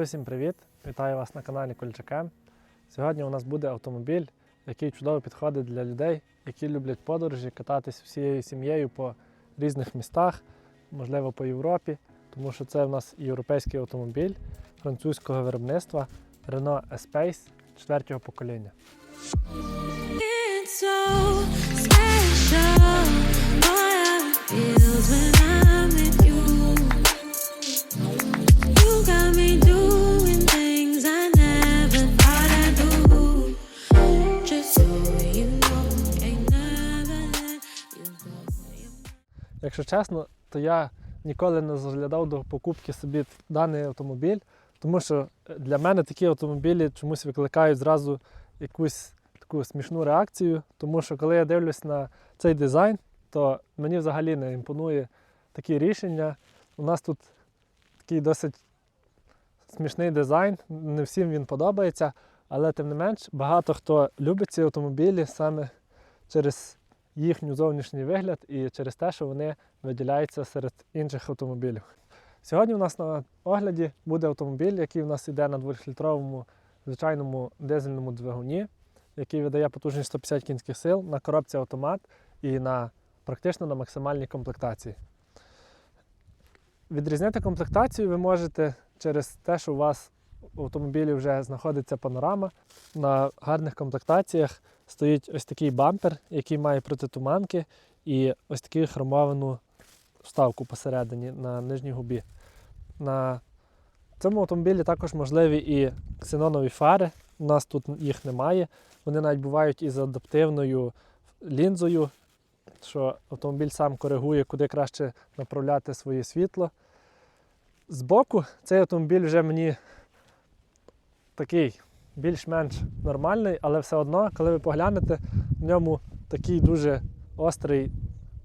Всім привіт! Вітаю вас на каналі Кольчаке. Сьогодні у нас буде автомобіль, який чудово підходить для людей, які люблять подорожі, кататись всією сім'єю по різних містах, можливо, по Європі, тому що це у нас європейський автомобіль французького виробництва Renault Espace 4 покоління. It's so special. Якщо чесно, то я ніколи не заглядав до покупки собі даний автомобіль, тому що для мене такі автомобілі чомусь викликають зразу якусь таку смішну реакцію. Тому що коли я дивлюсь на цей дизайн, то мені взагалі не імпонує такі рішення. У нас тут такий досить смішний дизайн, не всім він подобається, але тим не менш багато хто любить ці автомобілі саме через їхній зовнішній вигляд і через те, що вони виділяються серед інших автомобілів. Сьогодні у нас на огляді буде автомобіль, який у нас йде на 2-літровому звичайному дизельному двигуні, який видає потужність 150 кінських сил на коробці автомат і на практично на максимальній комплектації. Відрізняти комплектацію ви можете через те, що у вас в автомобілі вже знаходиться панорама. На гарних комплектаціях стоїть ось такий бампер, який має протитуманки, і ось таку хромовану вставку посередині на нижній губі. На цьому автомобілі також можливі і ксенонові фари. У нас тут їх немає. Вони навіть бувають із адаптивною лінзою, що автомобіль сам коригує, куди краще направляти своє світло. Збоку цей автомобіль вже мені такий більш-менш нормальний, але все одно, коли ви поглянете, в ньому такий дуже острий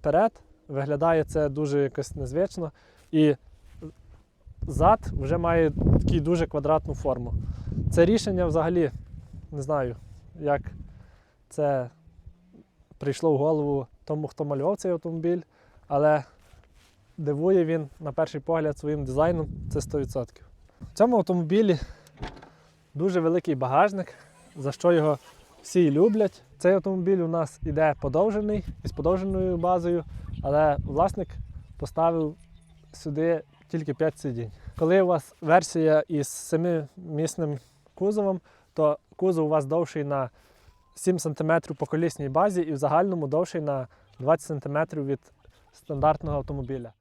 перед, виглядає це дуже якось незвично. І зад вже має таку дуже квадратну форму. Це рішення взагалі не знаю, як це прийшло в голову тому, хто малював цей автомобіль, але дивує він на перший погляд своїм дизайном, це 100%. В цьому автомобілі дуже великий багажник, за що його всі люблять. Цей автомобіль у нас іде подовжений із подовженою базою, але власник поставив сюди тільки 5 сидінь. Коли у вас версія із 7-місним кузовом, то кузов у вас довший на 7 см по колісній базі і в загальному довший на 20 см від стандартного автомобіля.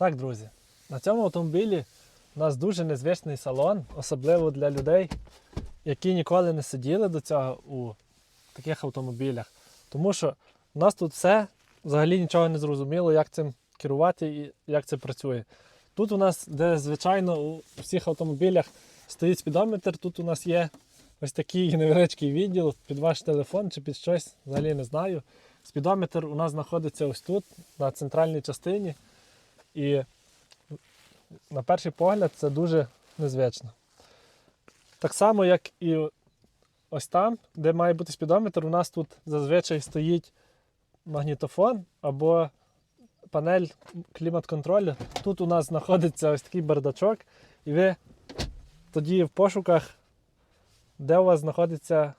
Так, друзі, на цьому автомобілі у нас дуже незвичний салон, особливо для людей, які ніколи не сиділи до цього у таких автомобілях. Тому що у нас тут все взагалі нічого не зрозуміло, як цим керувати і як це працює. Тут у нас, де звичайно у всіх автомобілях стоїть спідометр, тут у нас є ось такий невеличкий відділ під ваш телефон чи під щось, взагалі не знаю. Спідометр у нас знаходиться ось тут, на центральній частині. І на перший погляд це дуже незвично. Так само, як і ось там, де має бути спідометр, у нас тут зазвичай стоїть магнітофон або панель клімат-контролю. Тут у нас знаходиться ось такий бардачок, і ви тоді в пошуках, де у вас знаходиться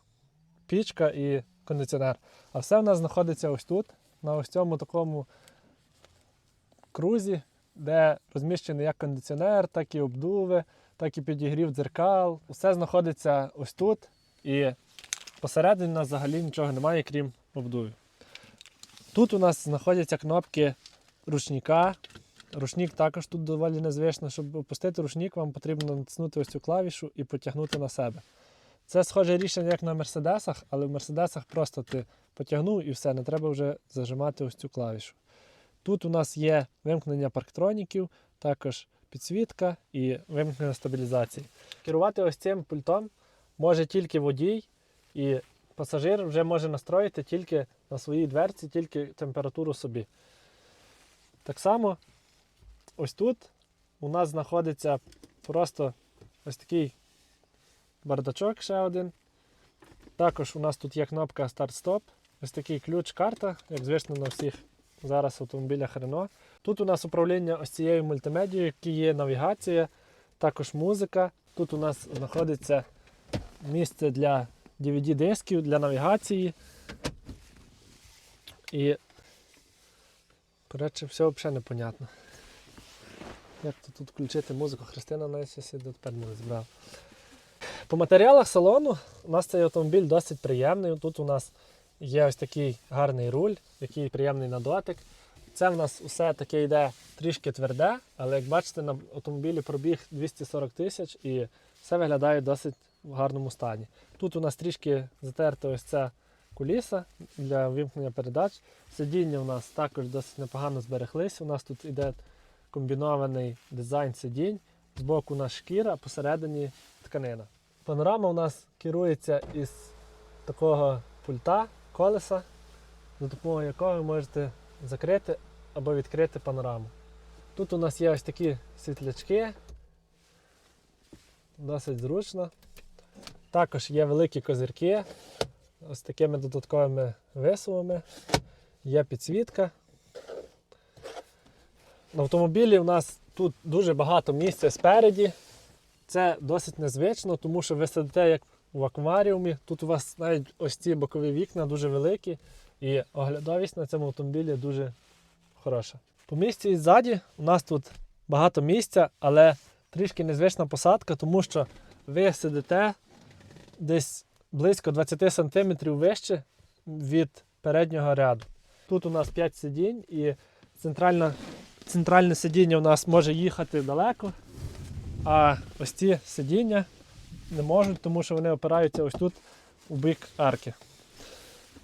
пічка і кондиціонер. А все у нас знаходиться ось тут, на ось цьому такому крузі, де розміщений як кондиціонер, так і обдуви, так і підігрів дзеркал. Усе знаходиться ось тут. І посередині у нас взагалі нічого немає, крім обдувів. Тут у нас знаходяться кнопки ручника. Ручник також тут доволі незвично. Щоб опустити ручник, вам потрібно натиснути ось цю клавішу і потягнути на себе. Це схоже рішення, як на мерседесах, але в мерседесах просто ти потягнув і все, не треба вже зажимати ось цю клавішу. Тут у нас є вимкнення парктроніків, також підсвітка і вимкнення стабілізації. Керувати ось цим пультом може тільки водій, і пасажир вже може настроїти тільки на своїй дверці, тільки температуру собі. Так само, ось тут у нас знаходиться просто ось такий бардачок ще один. Також у нас тут є кнопка старт-стоп. Ось такий ключ-карта, як звісно на всіх зараз автомобілях Renault. Тут у нас управління ось цією мультимедією, які є навігація, також музика. Тут у нас знаходиться місце для DVD-дисків, для навігації. І, коротше, все взагалі непонятно. Як то тут включити музику? Христина навіть тепер не розібрала. По матеріалах салону у нас цей автомобіль досить приємний. Тут у нас є ось такий гарний руль, який приємний на дотик. Це в нас усе таке йде трішки тверде, але як бачите, на автомобілі пробіг 240 тисяч і все виглядає досить в гарному стані. Тут у нас трішки затерта ось ця куліса для вимкнення передач. Сидіння у нас також досить непогано збереглись. У нас тут іде комбінований дизайн сидінь. Збоку у нас шкіра, посередині тканина. Панорама у нас керується із такого пульта, колеса, за допомогою якого ви можете закрити або відкрити панораму. Тут у нас є ось такі світлячки, досить зручно. Також є великі козирки з такими додатковими висувами, є підсвітка. На автомобілі у нас тут дуже багато місця спереді. Це досить незвично, тому що ви сидите як в акваріумі. Тут у вас навіть ось ці бокові вікна дуже великі, і оглядовість на цьому автомобілі дуже хороша. По місці і ззаді у нас тут багато місця, але трішки незвична посадка, тому що ви сидите десь близько 20 см вище від переднього ряду. Тут у нас 5 сидінь і центральна, центральне сидіння у нас може їхати далеко, а ось ці сидіння не можуть, тому що вони опираються ось тут у бік арки.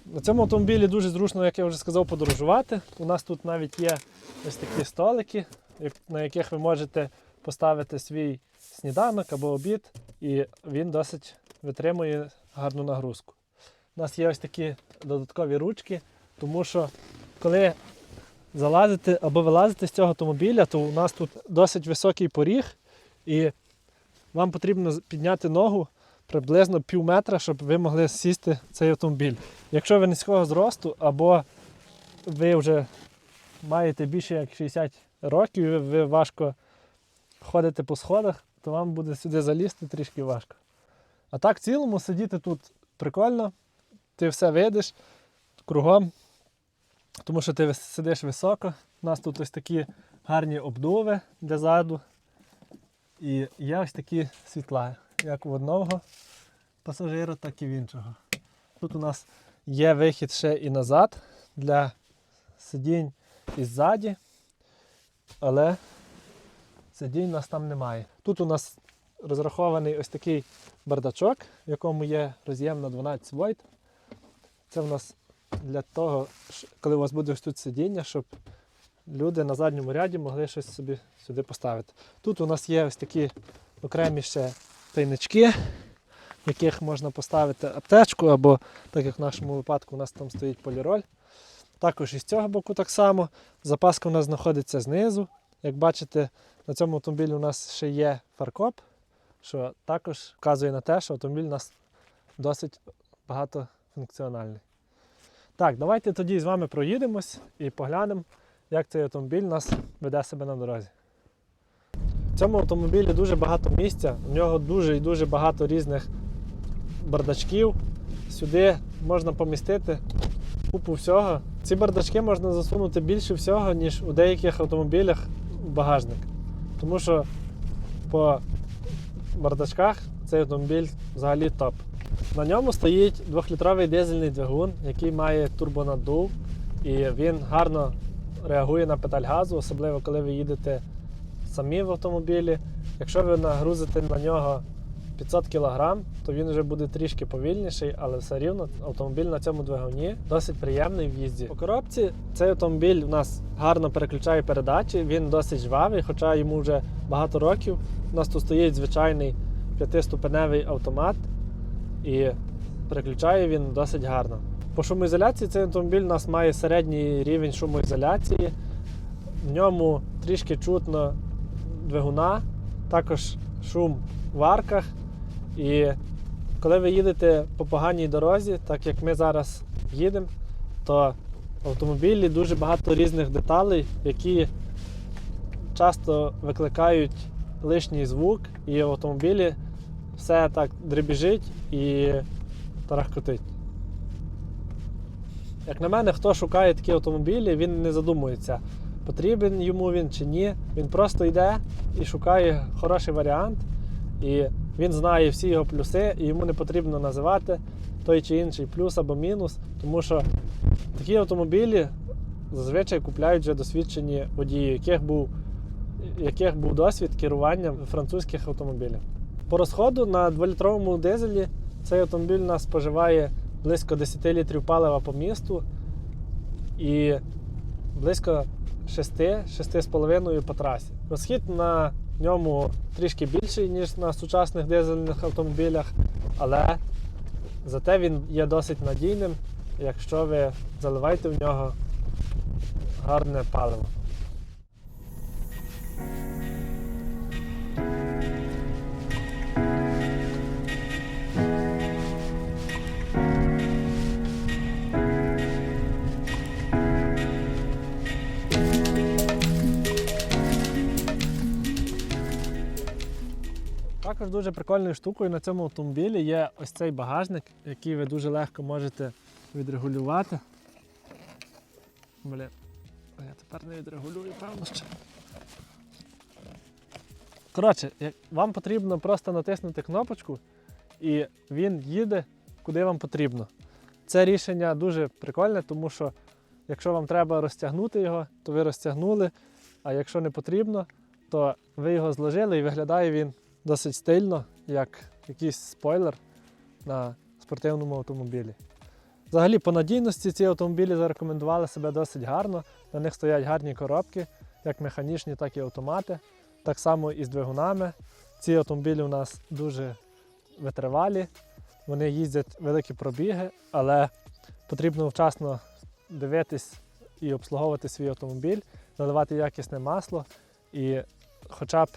На цьому автомобілі дуже зручно, як я вже сказав, подорожувати. У нас тут навіть є ось такі столики, на яких ви можете поставити свій сніданок або обід, і він досить витримує гарну нагрузку. У нас є ось такі додаткові ручки, тому що коли залазите або вилазите з цього автомобіля, то у нас тут досить високий поріг, і вам потрібно підняти ногу приблизно пів метра, щоб ви могли сісти в цей автомобіль. Якщо ви низького зросту, або ви вже маєте більше як 60 років, і ви важко ходите по сходах, то вам буде сюди залізти трішки важко. А так в цілому сидіти тут прикольно, ти все видиш кругом, тому що ти сидиш високо. У нас тут ось такі гарні обдуви для заду. І є ось такі світла, як у одного пасажира, так і в іншого. Тут у нас є вихід ще і назад для сидінь і ззаді, але сидінь у нас там немає. Тут у нас розрахований ось такий бардачок, в якому є роз'єм на 12 вольт. Це в нас для того, коли у вас буде ось тут сидіння, щоб люди на задньому ряді могли щось собі сюди поставити. Тут у нас є ось такі окремі ще тайнички, в яких можна поставити аптечку, або, так як в нашому випадку, у нас там стоїть поліроль. Також і з цього боку так само. Запаска у нас знаходиться знизу. Як бачите, на цьому автомобілі у нас ще є фаркоп, що також вказує на те, що автомобіль у нас досить багатофункціональний. Так, давайте тоді з вами проїдемось і поглянемо, як цей автомобіль нас веде себе на дорозі. В цьому автомобілі дуже багато місця, у нього дуже і дуже багато різних бардачків. Сюди можна помістити купу всього. Ці бардачки можна засунути більше всього, ніж у деяких автомобілях в багажник. Тому що по бардачках цей автомобіль взагалі топ. На ньому стоїть 2-літровий дизельний двигун, який має турбонаддув, і він гарно реагує на педаль газу, особливо коли ви їдете самі в автомобілі. Якщо ви нагрузите на нього 500 кг, то він вже буде трішки повільніший, але все рівно автомобіль на цьому двигуні досить приємний в їзді. По коробці цей автомобіль у нас гарно переключає передачі, він досить жвавий, хоча йому вже багато років. У нас тут стоїть звичайний п'ятиступеневий автомат і переключає він досить гарно. По шумоізоляції цей автомобіль у нас має середній рівень шумоізоляції. В ньому трішки чутно двигуна. Також шум в арках. І коли ви їдете по поганій дорозі, так як ми зараз їдемо, то в автомобілі дуже багато різних деталей, які часто викликають лишній звук, і в автомобілі все так дребіжить і тарахкотить. Як на мене, хто шукає такі автомобілі, він не задумується, потрібен йому він чи ні. Він просто йде і шукає хороший варіант, і він знає всі його плюси, і йому не потрібно називати той чи інший плюс або мінус, тому що такі автомобілі зазвичай купляють вже досвідчені водії, яких був, яких був досвід керування французьких автомобілів. По розходу на 2-літровому дизелі цей автомобіль у нас споживає близько 10 літрів палива по місту і близько 6-6,5 по трасі. Розхід на ньому трішки більший, ніж на сучасних дизельних автомобілях, але зате він є досить надійним, якщо ви заливаєте в нього гарне паливо. Також дуже прикольною штукою на цьому автомобілі є ось цей багажник, який ви дуже легко можете відрегулювати. Блін, я тепер не відрегулюю, певно ще. Коротше, вам потрібно просто натиснути кнопочку, і він їде куди вам потрібно. Це рішення дуже прикольне, тому що якщо вам треба розтягнути його, то ви розтягнули, а якщо не потрібно, то ви його зложили і виглядає він досить стильно, як якийсь спойлер на спортивному автомобілі. Взагалі, по надійності ці автомобілі зарекомендували себе досить гарно. На них стоять гарні коробки, як механічні, так і автомати. Так само і з двигунами. Ці автомобілі у нас дуже витривалі, вони їздять великі пробіги, але потрібно вчасно дивитись і обслуговувати свій автомобіль, наливати якісне масло і хоча б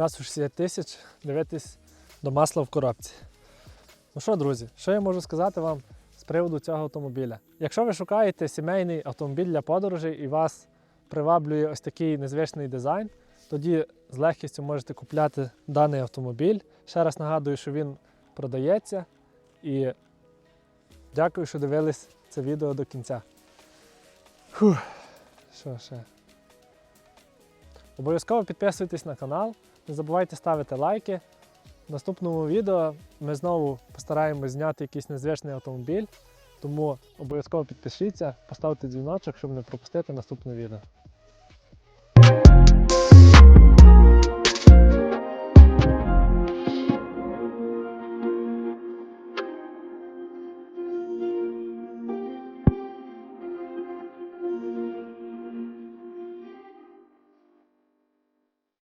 раз у 60 тисяч дивитись до масла в коробці. Ну що, друзі, що я можу сказати вам з приводу цього автомобіля? Якщо ви шукаєте сімейний автомобіль для подорожей і вас приваблює ось такий незвичний дизайн, тоді з легкістю можете купляти даний автомобіль. Ще раз нагадую, що він продається. І дякую, що дивились це відео до кінця. Фух. Що ще? Обов'язково підписуйтесь на канал, не забувайте ставити лайки. В наступному відео ми знову постараємось зняти якийсь незвичний автомобіль, тому обов'язково підпишіться, поставте дзвіночок, щоб не пропустити наступне відео.